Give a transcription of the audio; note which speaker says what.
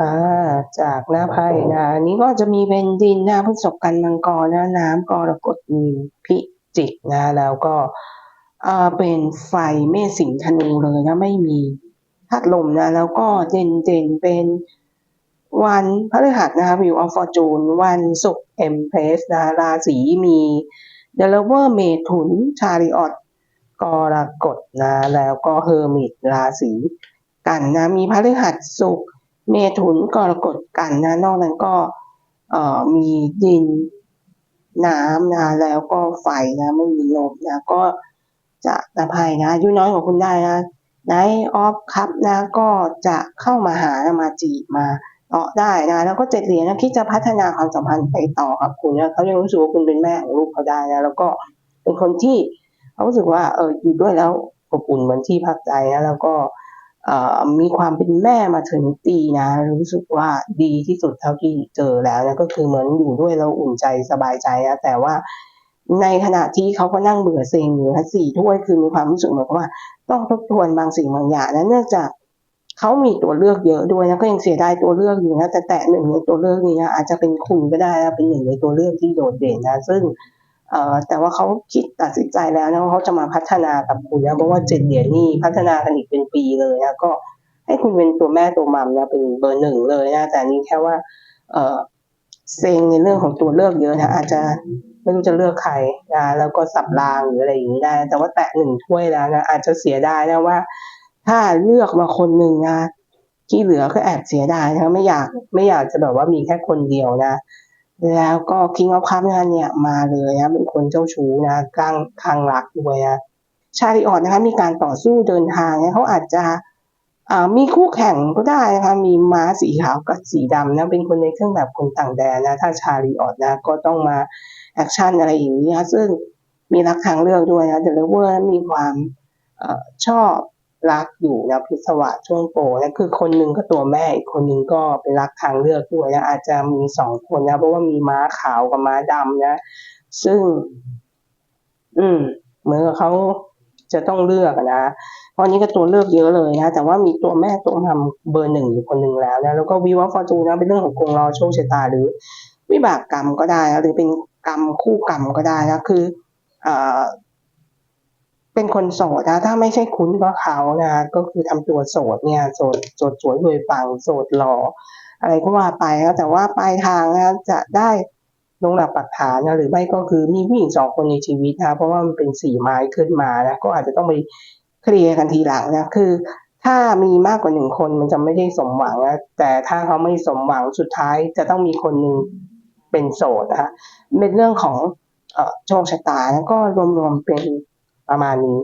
Speaker 1: อ่าจากหน้าไพ่นะอันนี้ก็จะมีเป็นดินนะพฤษภกันมังกรนะน้ำกรกฎมีนพิจิกนะ แล้วก็อ่าเป็นไฟเมษสิงธนูเลยนะไม่มีพัดลมนะ แล้วก็เด่นเด่นเป็นวันพฤหัสนะคะวิวออฟฟอร์จูนวันศุกร์เอ็มเพรสนะราศีมีเดลเวอร์เมถุนชาริออตกรกฎนะ แล้วก็เฮอร์มิตราศีกันนะ มีพฤหัสศุกร์ เมถุนกรกฎกันนะ นอกนั้นก็เอ่อมีดินน้ำนะแล้วก็ไฟนะไม่มีลมนะก็จะอภัยนะอายุน้อยกว่าคุณได้นะไนออฟครับนะก็จะเข้ามาหานะมาจีบมาต่อได้นะแล้วก็เจ็ดเหรียญนะคิดจะพัฒนาความสัมพันธ์ไปต่อกับคุณนะเขายังรู้สึกว่าคุณเป็นแม่ของลูกเขาได้นะแล้วก็เป็นคนที่เขารู้สึกว่าเอออยู่ด้วยแล้วอบอุ่นเหมือนที่พักใจนะแล้วก็ มีความเป็นแม่มาถึงปีนะ รู้สึกว่าดีที่สุดเท่าที่เจอแล้วนะก็คือเหมือนอยู่ด้วยแล้วอุ่นใจสบายใจนะแต่ว่าในขณะที่เขาก็นั่งเบื่อเซ็งอยู่นะสี่ถ้วยคือมีความรู้สึกเหมือนว่า ต้องทบทวนบางสิ่งบางอย่างนะเนื่องจากเขามีตัวเลือกเยอะด้วยนะก็ยังเสียดายตัวเลือกอยู่นะแต่แต่หนึ่งในตัวเลือกนี้นะอาจจะเป็นคุณก็ได้นะเป็นหนึ่งในตัวเลือกที่โดดเด่นนะซึ่ง แต่ว่าเขาคิดตัดสินใจแล้วนะว่าเขาจะมาพัฒนากับคุณนะเพราะว่าเจ็ดเหรียญนี่พัฒนากันอีกเป็นปีเลยนะก็ให้คุณเป็นตัวแม่ตัวมัมนะเป็นเบอร์หนึ่งเลยนะแต่นี้แค่ว่า เออเซ็งในเรื่องของตัวเลือกเยอะนะอาจจะไม่รู้จะเลือกใครนะแล้วก็สับรางหรืออะไรอย่างนี้ได้ แต่ว่าแตะหนึ่งถ้วยแล้วนะอาจจะเสียดายนะว่า ถ้าเลือกมาคนหนึ่งนะที่เหลือก็แอบเสียดายนะไม่อยากไม่อยากจะแบบว่ามีแค่คนเดียวนะ แล้วก็ King of Cups นะเนี่ยมาเลยนะเป็นคนเจ้าชู้นะกลางคางรักด้วยนะชาริออตนะคะมีการต่อสู้เดินทางนะเขาอาจจะมีคู่แข่งก็ได้นะคะมีม้าสีขาวกับสีดำนะเป็นคนในเครื่องแบบคนต่างแดนนะถ้าชาริออตนะก็ต้องมาแอคชั่นอะไรอย่างนี้นะซึ่งมีรักทางเลือกด้วยนะแต่เลเวอร์มีความอชอบ รักอยู่นะพิศวะช่วงโปนะคือคนหนึ่งก็ตัวแม่อีกคนหนึ่งก็เป็นรักทางเลือกด้วยนะอาจจะมีสองคนนะเพราะว่ามีม้าขาวกับม้าดำนะ ซึ่ง อืม เหมือนกับเขาจะต้องเลือกนะเพราะอันนี้ก็ตัวเลือกเยอะเลยนะ แต่ว่ามีตัวแม่ตัวทำเบอร์หนึ่งอยู่คนหนึ่งแล้วนะแล้วก็วิวฟอร์จูนะเป็นเรื่องของกงล้อโชคชะตาหรือ วิบากกรรมก็ได้นะหรือเป็นกรรมคู่กรรมก็ได้นะคือเอ่อ เป็นคนโสดนะถ้าไม่ใช่คุณก็เขานะก็คือทำตัวโสดเนี่ยโสดโสดสวยรวยปังโสดหล่ออะไรก็ว่าไปนะแต่ว่าปลายทางนะจะได้ลงหลักปักฐานนะหรือไม่ก็คือมีผู้หญิงสองคนในชีวิตนะเพราะว่ามันเป็นสี่ไม้ขึ้นมานะก็อาจจะต้องไปเคลียร์กันทีหลังนะคือ ถ้ามีมากกว่าหนึ่งคนมันจะไม่ได้สมหวังนะแต่ถ้าเขาไม่สมหวังสุดท้ายจะต้องมีคนหนึ่งเป็นโสดนะคะเป็นเรื่องของโชคชะตาแล้วก็รวมๆเป็น ประมาณนี้